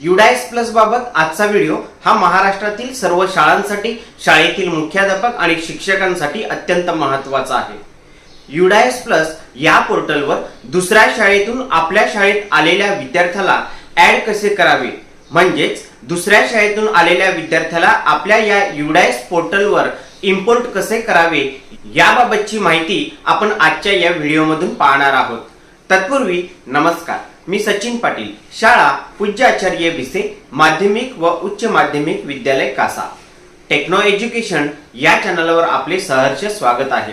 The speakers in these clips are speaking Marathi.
युडायस प्लस बाबत आजचा व्हिडिओ हा महाराष्ट्रातील सर्व शाळांसाठी शाळेतील मुख्याध्यापक आणि शिक्षकांसाठी अत्यंत महत्त्वाचा आहे. युडायस प्लस या पोर्टलवर दुसऱ्या शाळेतून आपल्या शाळेत आलेल्या विद्यार्थ्याला ऍड कसे करावे? म्हणजेच दुसऱ्या शाळेतून आलेल्या विद्यार्थ्याला आपल्या या युडायस पोर्टलवर इम्पोर्ट कसे करावे याबाबतची माहिती आपण आजच्या या व्हिडिओमधून पाहणार आहोत. तत्पूर्वी नमस्कार. मी सचिन पाटील शाळा पूज्य आचार्य भिसे माध्यमिक व उच्च माध्यमिक विद्यालय कासा. टेक्नो एज्युकेशन या चॅनलवर आपले सहर्ष स्वागत आहे.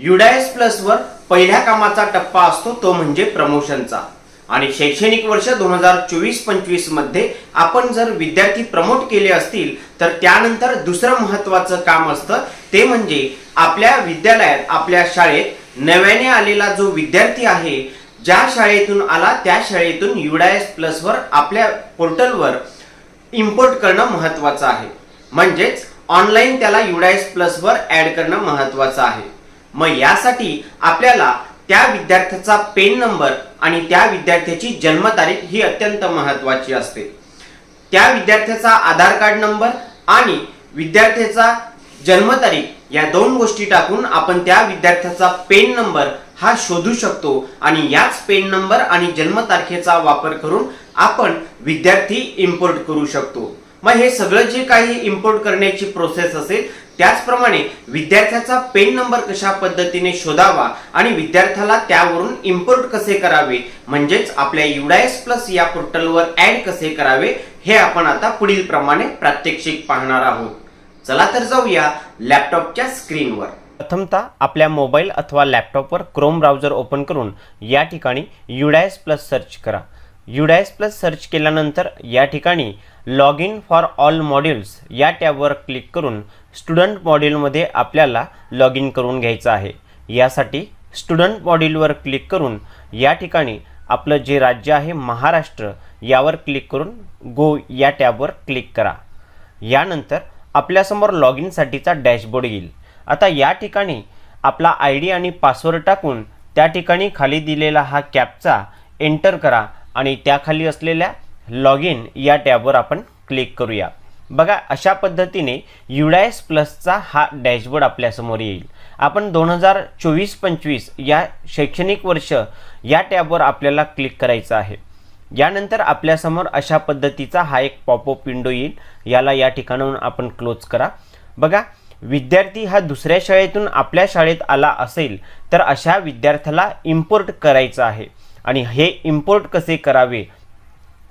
युडायस प्लस वर पहिल्या कामाचा टप्पा असतो तो म्हणजे प्रमोशनचा. आणि शैक्षणिक वर्ष दोन हजार चोवीस पंचवीसमध्ये आपण जर विद्यार्थी प्रमोट केले असतील तर त्यानंतर दुसरं महत्वाचं काम असतं ते म्हणजे आपल्या विद्यालयात आपल्या शाळेत नव्याने आलेला जो विद्यार्थी आहे ज्या शाळेतून आला त्या शाळेतून युडायस प्लस वर आपल्या पोर्टलवर इम्पोर्ट करणं महत्वाचं आहे. म्हणजेच ऑनलाईन त्याला युडायस प्लस वर ऍड करणं महत्वाचं आहे. मग यासाठी आपल्याला त्या विद्यार्थ्याचा पेन नंबर आणि त्या विद्यार्थ्याची जन्मतारीख ही अत्यंत महत्वाची असते. त्या विद्यार्थ्याचा आधार कार्ड नंबर आणि विद्यार्थ्याचा जन्मतारीख या दोन गोष्टी टाकून आपण त्या विद्यार्थ्याचा पेन नंबर हा शोधू शकतो आणि याच पेन नंबर आणि जन्मतारखेचा वापर करून आपण विद्यार्थी इम्पोर्ट करू शकतो. मग हे सगळं जे काही इम्पोर्ट करण्याची प्रोसेस असेल त्याचप्रमाणे विद्यार्थ्याचा पेन नंबर कशा पद्धतीने शोधावा आणि विद्यार्थ्याला त्यावरून इम्पोर्ट कसे करावे म्हणजेच आपल्या युडायस प्लस या पोर्टलवर ऍड कसे करावे हे आपण आता पुढील प्रमाणे प्रात्यक्षिक पाहणार आहोत. चला तर जाऊया लॅपटॉपच्या स्क्रीनवर प्रथमतः आपल्या मोबाईल अथवा लॅपटॉपवर क्रोम ब्राउझर ओपन करून या ठिकाणी युडायस प्लस सर्च करा. युडायस प्लस सर्च केल्यानंतर या ठिकाणी log in for all modules या टॅबवर क्लिक करून स्टुडंट मॉड्यूलमध्ये आपल्याला लॉग इन करून घ्यायचं आहे. यासाठी स्टुडंट मॉड्यूलवर क्लिक करून या ठिकाणी आपलं जे राज्य आहे महाराष्ट्र यावर क्लिक करून गो या टॅबवर क्लिक करा. यानंतर आपल्यासमोर लॉग इनसाठीचा डॅशबोर्ड येईल. आता या ठिकाणी आपला आय डी आणि पासवर्ड टाकून त्या ठिकाणी खाली दिलेला हा कॅपचा एंटर करा आणि त्याखाली असलेल्या लॉग इन या टॅबवर आपण क्लिक करूया. बघा अशा पद्धतीने युडायस प्लसचा हा डॅशबोर्ड आपल्यासमोर येईल. आपण दोन हजार चोवीस पंचवीस या शैक्षणिक वर्ष या टॅबवर आपल्याला क्लिक करायचं आहे. यानंतर आपल्यासमोर अशा पद्धतीचा हा एक पॉपअप विंडो येईल. याला या ठिकाणाहून आपण क्लोज करा. बघा विद्यार्थी हा दुसऱ्या शाळेतून आपल्या शाळेत आला असेल तर अशा विद्यार्थ्याला इम्पोर्ट करायचं आहे. आणि हे इम्पोर्ट कसे करावे?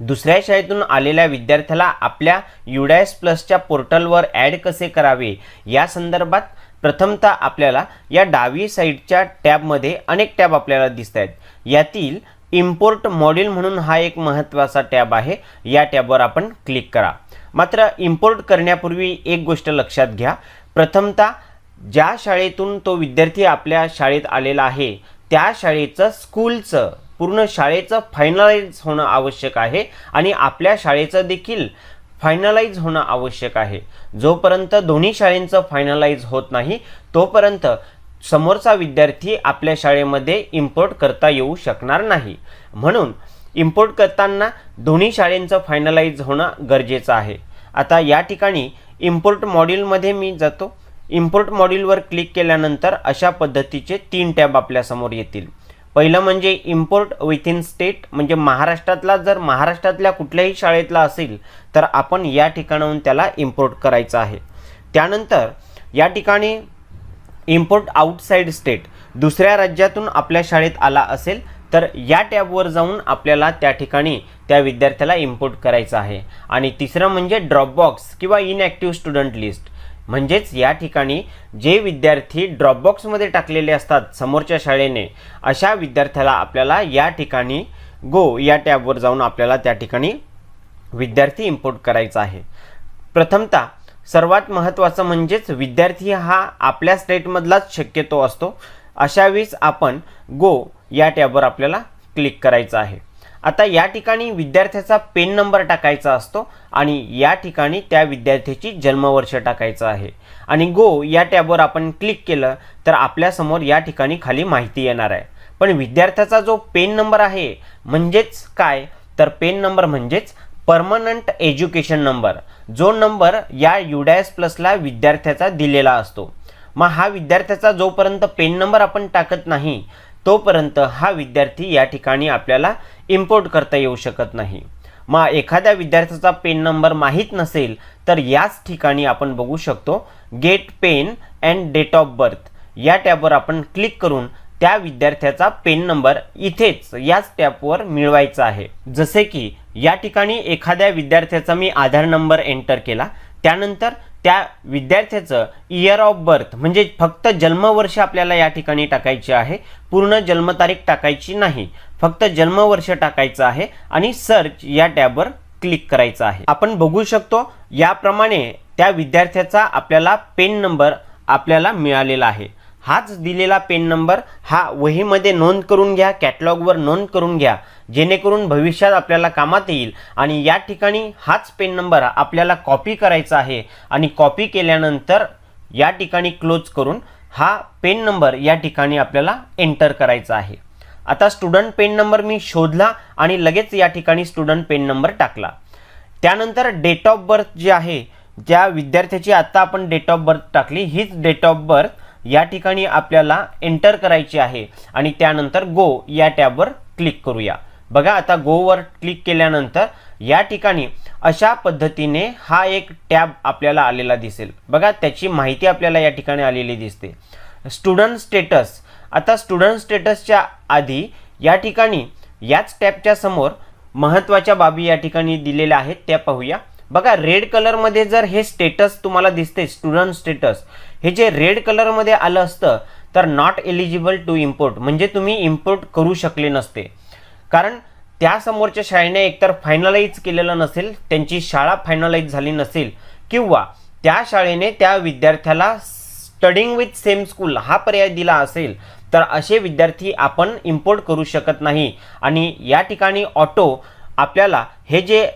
दुसऱ्या शाळेतून आलेल्या विद्यार्थ्याला आपल्या युडायस प्लसच्या पोर्टलवर ॲड कसे करावे? या संदर्भात प्रथमतः आपल्याला या डावी साईडच्या टॅबमध्ये अनेक टॅब आपल्याला दिसत आहेत यातील इम्पोर्ट मॉड्यूल म्हणून हा एक महत्त्वाचा टॅब आहे. या टॅबवर आपण क्लिक करा. मात्र इम्पोर्ट करण्यापूर्वी एक गोष्ट लक्षात घ्या. प्रथमतः ज्या शाळेतून तो विद्यार्थी आपल्या शाळेत आलेला आहे त्या शाळेचं स्कूलचं पूर्ण शाळेचं फायनलाइज होणं आवश्यक आहे आणि आपल्या शाळेचं देखील फायनलाइज होणं आवश्यक आहे. जोपर्यंत दोन्ही शाळेंचं फायनलाइज होत नाही तोपर्यंत समोरचा विद्यार्थी आपल्या शाळेमध्ये इम्पोर्ट करता येऊ शकणार नाही. म्हणून इम्पोर्ट करताना दोन्ही शाळेंचं फायनलाइज होणं गरजेचं आहे. आता या ठिकाणी इम्पोर्ट मॉड्यूलमध्ये मी जातो. इम्पोर्ट मॉड्यूलवर क्लिक केल्यानंतर अशा पद्धतीचे तीन टॅब आपल्यासमोर येतील. पहिलं म्हणजे इम्पोर्ट विथ इन स्टेट म्हणजे महाराष्ट्रातला जर महाराष्ट्रातल्या कुठल्याही शाळेतला असेल तर आपण या ठिकाणाहून त्याला इम्पोर्ट करायचं आहे. त्यानंतर या ठिकाणी इम्पोर्ट आउटसाईड स्टेट दुसऱ्या राज्यातून आपल्या शाळेत आला असेल तर या टॅबवर जाऊन आपल्याला त्या ठिकाणी त्या विद्यार्थ्याला इम्पोर्ट करायचं आहे. आणि तिसरं म्हणजे ड्रॉपबॉक्स किंवा इनॲक्टिव्ह स्टुडंट लिस्ट म्हणजेच या ठिकाणी जे विद्यार्थी ड्रॉपबॉक्समध्ये टाकलेले असतात समोरच्या शाळेने अशा विद्यार्थ्याला आपल्याला या ठिकाणी गो या टॅबवर जाऊन आपल्याला त्या ठिकाणी विद्यार्थी इम्पोर्ट करायचा आहे. प्रथमतः सर्वात महत्त्वाचं म्हणजेच विद्यार्थी हा आपल्या स्टेटमधलाच शक्यतो असतो. अशावेळीच आपण गो या टॅबवर आपल्याला क्लिक करायचं आहे. आता या ठिकाणी विद्यार्थ्याचा पेन नंबर टाकायचा असतो आणि या ठिकाणी त्या विद्यार्थ्याची जन्मवर्ष टाकायचं आहे. आणि गो या टॅबवर आपण क्लिक केलं तर आपल्यासमोर या ठिकाणी खाली माहिती येणार आहे. पण विद्यार्थ्याचा जो पेन नंबर आहे म्हणजेच काय? तर पेन नंबर म्हणजेच परमनंट एज्युकेशन नंबर जो नंबर या युडायस प्लसला विद्यार्थ्याचा दिलेला असतो. मग हा विद्यार्थ्याचा जोपर्यंत पेन नंबर आपण टाकत नाही तोपर्यंत हा विद्यार्थी या ठिकाणी आपल्याला इम्पोर्ट करता येऊ शकत नाही. मग एखाद्या विद्यार्थ्याचा पेन नंबर माहीत नसेल तर याच ठिकाणी आपण बघू शकतो get PEN and date of birth या टॅबवर आपण क्लिक करून त्या विद्यार्थ्याचा पेन नंबर इथेच याच टॅबवर मिळवायचा आहे. जसे की या ठिकाणी एखाद्या विद्यार्थ्याचा मी आधार नंबर एंटर केला त्यानंतर त्या विद्यार्थ्याचं इयर ऑफ बर्थ म्हणजे फक्त जन्मवर्ष आपल्याला या ठिकाणी टाकायचे आहे. पूर्ण जन्मतारीख टाकायची नाही. फक्त जन्मवर्ष टाकायचं आहे आणि सर्च या टॅबवर क्लिक करायचं आहे. आपण बघू शकतो याप्रमाणे त्या विद्यार्थ्याचा आपल्याला पेन नंबर आपल्याला मिळालेला आहे. हाच दिलेला पेन नंबर हा वहीमध्ये नोंद करून घ्या कॅटलॉगवर नोंद करून घ्या जेणेकरून भविष्यात आपल्याला कामात येईल. आणि या ठिकाणी हाच पेन नंबर आपल्याला कॉपी करायचा आहे आणि कॉपी केल्यानंतर या ठिकाणी क्लोज करून हा पेन नंबर या ठिकाणी आपल्याला एंटर करायचा आहे. आता स्टुडंट पेन नंबर मी शोधला आणि लगेच या ठिकाणी स्टुडंट पेन नंबर टाकला. त्यानंतर डेट ऑफ बर्थ जे आहे ज्या विद्यार्थ्याची आत्ता आपण डेट ऑफ बर्थ टाकली हीच डेट ऑफ बर्थ या ठिकाणी आपल्याला एंटर करायची आहे. आणि त्यानंतर गो या टॅबवर क्लिक करूया. बघा आता गोवर क्लिक केल्यानंतर या ठिकाणी अशा पद्धतीने हा एक टॅब आपल्याला आलेला दिसेल. बघा त्याची माहिती आपल्याला या ठिकाणी आलेली दिसते. स्टुडंट स्टेटस आता स्टुडंट स्टेटसच्या आधी या ठिकाणी याच टॅबच्या समोर महत्त्वाच्या बाबी या ठिकाणी दिलेल्या आहेत त्या पाहूया. बघा रेड कलरमध्ये जर हे स्टेटस तुम्हाला दिसते स्टुडंट स्टेटस हे जे रेड कलरमध्ये आलं असतं तर नॉट एलिजिबल टू इम्पोर्ट म्हणजे तुम्ही इम्पोर्ट करू शकले नसते. कारण त्यासमोरच्या शाळेने एकतर फायनलाइज केलेलं नसेल त्यांची शाळा फायनलाइज झाली नसेल किंवा त्या शाळेने त्या विद्यार्थ्याला स्टडिंग विथ सेम स्कूल हा पर्याय दिला असेल तर असे विद्यार्थी आपण इम्पोर्ट करू शकत नाही. आणि या ठिकाणी ऑटो आपल्याला हे जे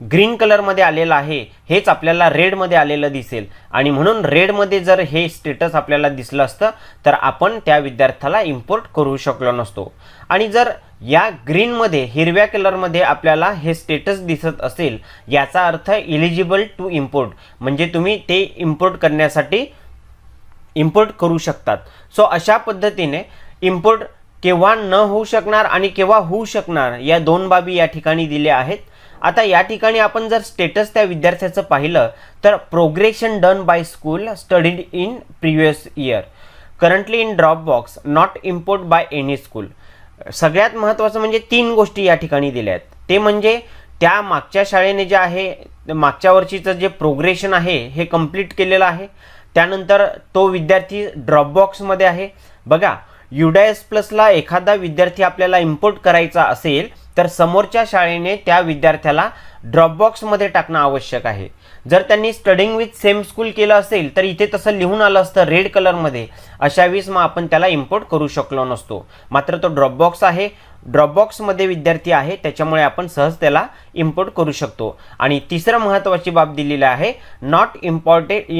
ग्रीन कलरमध्ये आलेलं आहे हेच आपल्याला रेडमध्ये आलेलं दिसेल. आणि म्हणून रेडमध्ये जर हे स्टेटस आपल्याला दिसलं असतं तर आपण त्या विद्यार्थ्याला इम्पोर्ट करू शकलो नसतो. आणि जर या ग्रीनमध्ये हिरव्या कलरमध्ये आपल्याला हे स्टेटस दिसत असेल याचा अर्थ इलिजिबल टू इम्पोर्ट म्हणजे तुम्ही ते इम्पोर्ट करण्यासाठी इम्पोर्ट करू शकतात. सो अशा पद्धतीने इम्पोर्ट केव्हा न होऊ शकणार आणि केव्हा होऊ शकणार या दोन बाबी या ठिकाणी दिल्या आहेत. आता या ठिकाणी आपण जर स्टेटस त्या विद्यार्थ्याचं पाहिलं तर progression done by school studied in previous year currently in drop box not import by any school सगळ्यात महत्त्वाचं म्हणजे तीन गोष्टी या ठिकाणी दिल्या आहेत. ते म्हणजे त्या मागच्या शाळेने जे आहे मागच्या वर्षीचं जे प्रोग्रेशन आहे हे कंप्लीट केलेलं आहे. त्यानंतर तो विद्यार्थी ड्रॉपबॉक्समध्ये आहे. बघा युडायस प्लसला एखादा विद्यार्थी आपल्याला इम्पोर्ट करायचा असेल तर समोरच्या शाळेने त्या विद्यार्थ्याला ड्रॉपबॉक्समध्ये टाकणं आवश्यक आहे. जर त्यांनी स्टडिंग विथ सेम स्कूल केलं असेल तर इथे तसं लिहून आलं असतं रेड कलरमध्ये अशा वेळेस मग आपण त्याला इम्पोर्ट करू शकलो नसतो. मात्र तो ड्रॉपबॉक्स आहे. ड्रॉपबॉक्समध्ये विद्यार्थी आहे त्याच्यामुळे आपण सहज त्याला इम्पोर्ट करू शकतो. आणि तिसरं महत्त्वाची बाब दिलेली आहे not imported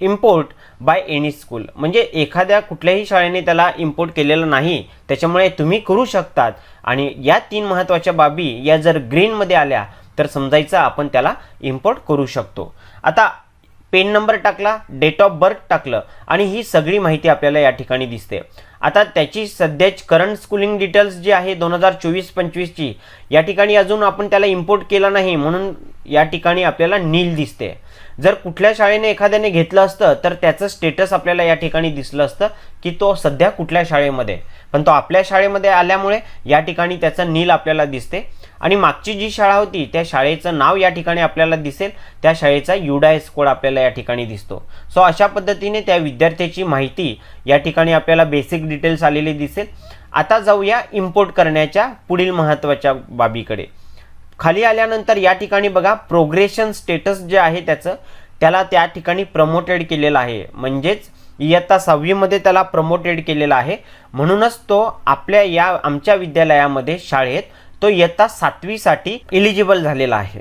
import by any school म्हणजे एखाद्या कुठल्याही शाळेने त्याला इम्पोर्ट केलेलं नाही. त्याच्यामुळे तुम्ही करू शकतात. आणि या तीन महत्त्वाच्या बाबी या जर ग्रीनमध्ये आल्या तर समजायचं आपण त्याला इम्पोर्ट करू शकतो. आता पेन नंबर टाकला डेट ऑफ बर्थ टाकलं आणि ही सगळी माहिती आपल्याला या ठिकाणी दिसते. आता त्याची सध्याची करंट स्कूलिंग डिटेल्स जी आहे दोन हजार चोवीस पंचवीसची या ठिकाणी अजून आपण त्याला इम्पोर्ट केलं नाही म्हणून या ठिकाणी आपल्याला नील दिसते. जर कुठल्या शाळेने एखाद्याने घेतलं असतं तर त्याचं स्टेटस आपल्याला या ठिकाणी दिसलं असतं की तो सध्या कुठल्या शाळेमध्ये पण तो आपल्या शाळेमध्ये आल्यामुळे या ठिकाणी त्याचं नील आपल्याला दिसते. आणि मागची जी शाळा होती त्या शाळेचं नाव या ठिकाणी आपल्याला दिसेल. त्या शाळेचा युडायस कोड आपल्याला या ठिकाणी दिसतो. सो अशा पद्धतीने त्या विद्यार्थ्याची माहिती या ठिकाणी आपल्याला बेसिक डिटेल्स आलेली दिसेल. आता जाऊया इम्पोर्ट करण्याच्या पुढील महत्त्वाच्या बाबीकडे. खाली आल्यानंतर या ठिकाणी बघा प्रोग्रेशन स्टेटस जे आहे त्याचं त्याला त्या ठिकाणी प्रमोटेड केलेलं आहे. म्हणजेच इयत्ता सहावीमध्ये त्याला प्रमोटेड केलेला आहे. म्हणूनच तो आपल्या या आमच्या विद्यालयामध्ये शाळेत तो इयत्ता सातवीसाठी इलिजिबल झालेला आहे.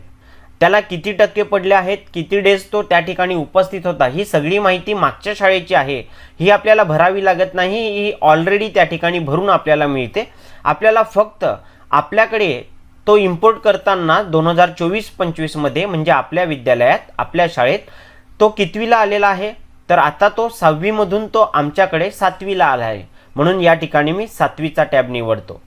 त्याला किती टक्के पडले आहेत किती डेज तो त्या ठिकाणी उपस्थित होता ही सगळी माहिती मागच्या शाळेची आहे. ही आपल्याला भरावी लागत नाही ही ऑलरेडी त्या ठिकाणी भरून आपल्याला मिळते. आपल्याला फक्त आपल्याकडे तो इम्पोर्ट करताना दोन हजार चोवीस पंचवीसमध्ये म्हणजे आपल्या विद्यालयात आपल्या शाळेत तो कितवीला आलेला आहे? तर आता तो सहावीमधून तो आमच्याकडे सातवीला आला आहे. म्हणून या ठिकाणी मी सातवीचा टॅब निवडतो.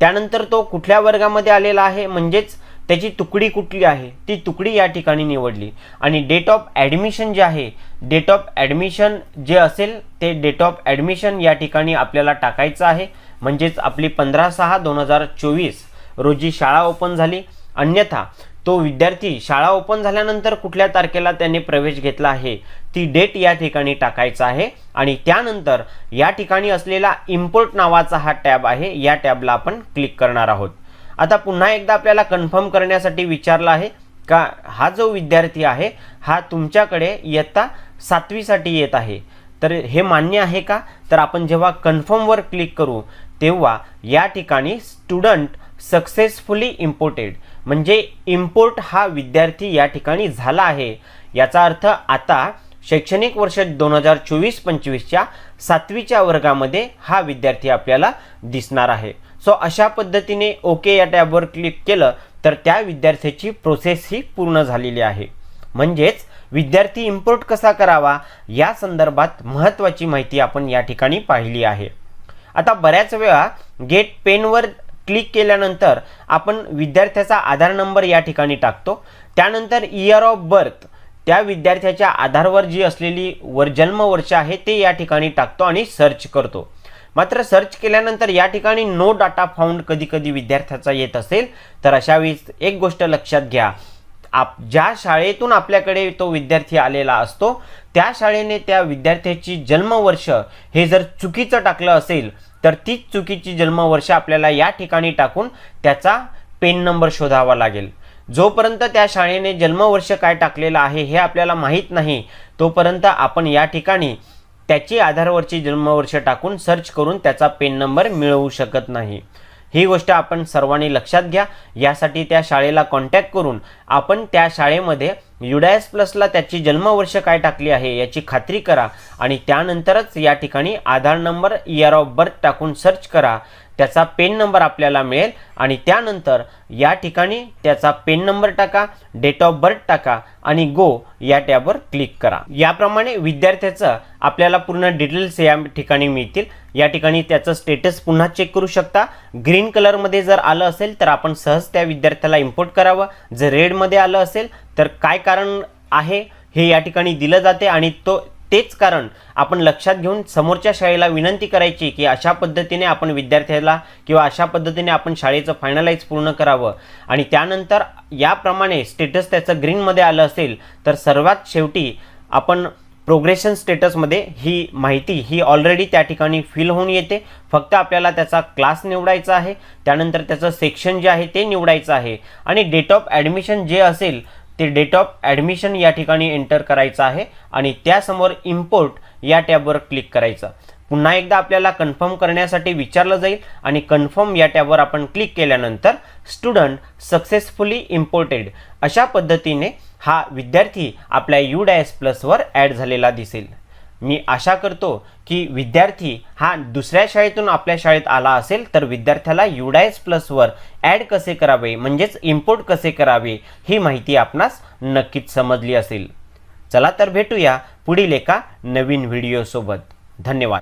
त्यानंतर तो कुठल्या वर्गामध्ये आलेला आहे? म्हणजेच त्याची तुकडी कुठली आहे? ती तुकडी या ठिकाणी निवडली. आणि डेट ऑफ ॲडमिशन जे आहे डेट ऑफ ॲडमिशन जे असेल ते डेट ऑफ ॲडमिशन या ठिकाणी आपल्याला टाकायचं आहे. म्हणजेच आपली पंधरा सहा दोन हजार चोवीस रोजी शाळा ओपन झाली. अन्यथा तो विद्यार्थी शाळा ओपन झाल्यानंतर कुठल्या तारखेला त्याने प्रवेश घेतला आहे? ती डेट या ठिकाणी टाकायचा आहे आणि त्यानंतर या ठिकाणी असलेला इम्पोर्ट नावाचा हा टॅब आहे. या टॅबला आपण क्लिक करणार आहोत. आता पुन्हा एकदा आपल्याला कन्फर्म करण्यासाठी विचारलं आहे का? हा जो विद्यार्थी आहे हा तुमच्याकडे इयत्ता सातवीसाठी येत आहे. तर हे मान्य आहे का? तर आपण जेव्हा कन्फर्मवर क्लिक करू तेव्हा या ठिकाणी स्टुडंट सक्सेसफुली इम्पोर्टेड म्हणजे इम्पोर्ट हा विद्यार्थी या ठिकाणी झाला आहे. याचा अर्थ आता शैक्षणिक वर्ष दोन हजार चोवीस पंचवीसच्या सातवीच्या वर्गामध्ये हा विद्यार्थी आपल्याला दिसणार आहे. सो अशा पद्धतीने ओके या टॅबवर क्लिक केलं तर त्या विद्यार्थ्याची प्रोसेस ही पूर्ण झालेली आहे. म्हणजेच विद्यार्थी इम्पोर्ट कसा करावा या संदर्भात महत्त्वाची माहिती आपण या ठिकाणी पाहिली आहे. आता बऱ्याच वेळा गेट पेनवर क्लिक केल्यानंतर आपण विद्यार्थ्याचा आधार नंबर या ठिकाणी टाकतो. त्यानंतर इयर ऑफ बर्थ त्या विद्यार्थ्याच्या आधारवर जी असलेली वर जन्मवर्ष आहे ते या ठिकाणी टाकतो आणि सर्च करतो. मात्र सर्च केल्यानंतर या ठिकाणी नो डाटा फाउंड कधी कधी विद्यार्थ्याचा येत असेल तर अशा वेळेस एक गोष्ट लक्षात घ्या. आप ज्या शाळेतून आपल्याकडे तो विद्यार्थी आलेला असतो त्या शाळेने त्या विद्यार्थ्याची जन्मवर्ष हे जर चुकीचं टाकलं असेल तर तीच चुकीची जन्मवर्ष आपल्याला या ठिकाणी टाकून त्याचा पेन नंबर शोधावा लागेल. जोपर्यंत त्या शाळेने जन्मवर्ष काय टाकलेलं आहे हे आपल्याला माहीत नाही तोपर्यंत आपण या ठिकाणी त्याची आधारवरची जन्मवर्ष टाकून सर्च करून त्याचा पेन नंबर मिळवू शकत नाही. ही गोष्ट आपण सर्वांनी लक्षात घ्या. यासाठी त्या शाळेला कॉन्टॅक्ट करून आपण त्या शाळेमध्ये युडायस प्लसला त्याची जन्मवर्ष काय टाकली आहे याची खात्री करा आणि त्यानंतरच या ठिकाणी Aadhaar number year of birth टाकून सर्च करा. त्याचा पेन नंबर आपल्याला मिळेल आणि त्यानंतर या ठिकाणी त्याचा पेन नंबर टाका डेट ऑफ बर्थ टाका आणि गो या टॅबवर क्लिक करा. याप्रमाणे विद्यार्थ्याचं आपल्याला पूर्ण डिटेल्स या ठिकाणी मिळतील. या ठिकाणी त्याचं स्टेटस पुन्हा चेक करू शकता. ग्रीन कलरमध्ये जर आलं असेल तर आपण सहज त्या विद्यार्थ्याला इम्पोर्ट करावं. जर रेडमध्ये आलं असेल तर काय कारण आहे हे या ठिकाणी दिलं जाते आणि तो तेच कारण आपण लक्षात घेऊन समोरच्या शाळेला विनंती करायची की अशा पद्धतीने आपण विद्यार्थ्याला किंवा अशा पद्धतीने आपण शाळेचं फायनलाइज पूर्ण करावं. आणि त्यानंतर याप्रमाणे स्टेटस त्याचं ग्रीनमध्ये आलं असेल तर सर्वात शेवटी आपण प्रोग्रेशन स्टेटसमध्ये ही माहिती ही ऑलरेडी त्या ठिकाणी फिल होऊन येते. फक्त आपल्याला त्याचा क्लास निवडायचा आहे त्यानंतर त्याचं सेक्शन जे आहे ते निवडायचं आहे. आणि डेट ऑफ ॲडमिशन जे असेल ते डेट ऑफ ॲडमिशन या ठिकाणी एंटर करायचं आहे आणि त्यासमोर इम्पोर्ट या टॅबवर क्लिक करायचं. पुन्हा एकदा आपल्याला कन्फर्म करण्यासाठी विचारलं जाईल आणि कन्फर्म या टॅबवर आपण क्लिक केल्यानंतर स्टुडंट सक्सेसफुली इम्पोर्टेड अशा पद्धतीने हा विद्यार्थी आपल्या यू डायस प्लसवर ॲड झालेला दिसेल. मी आशा करतो की विद्यार्थी हा दुसऱ्या शाळेतून आपल्या शाळेत आला असेल तर विद्यार्थ्याला युडायस प्लसवर ॲड कसे करावे म्हणजेच इम्पोर्ट कसे करावे ही माहिती आपणास नक्कीच समजली असेल. चला तर भेटूया पुढील एका नवीन व्हिडिओसोबत धन्यवाद.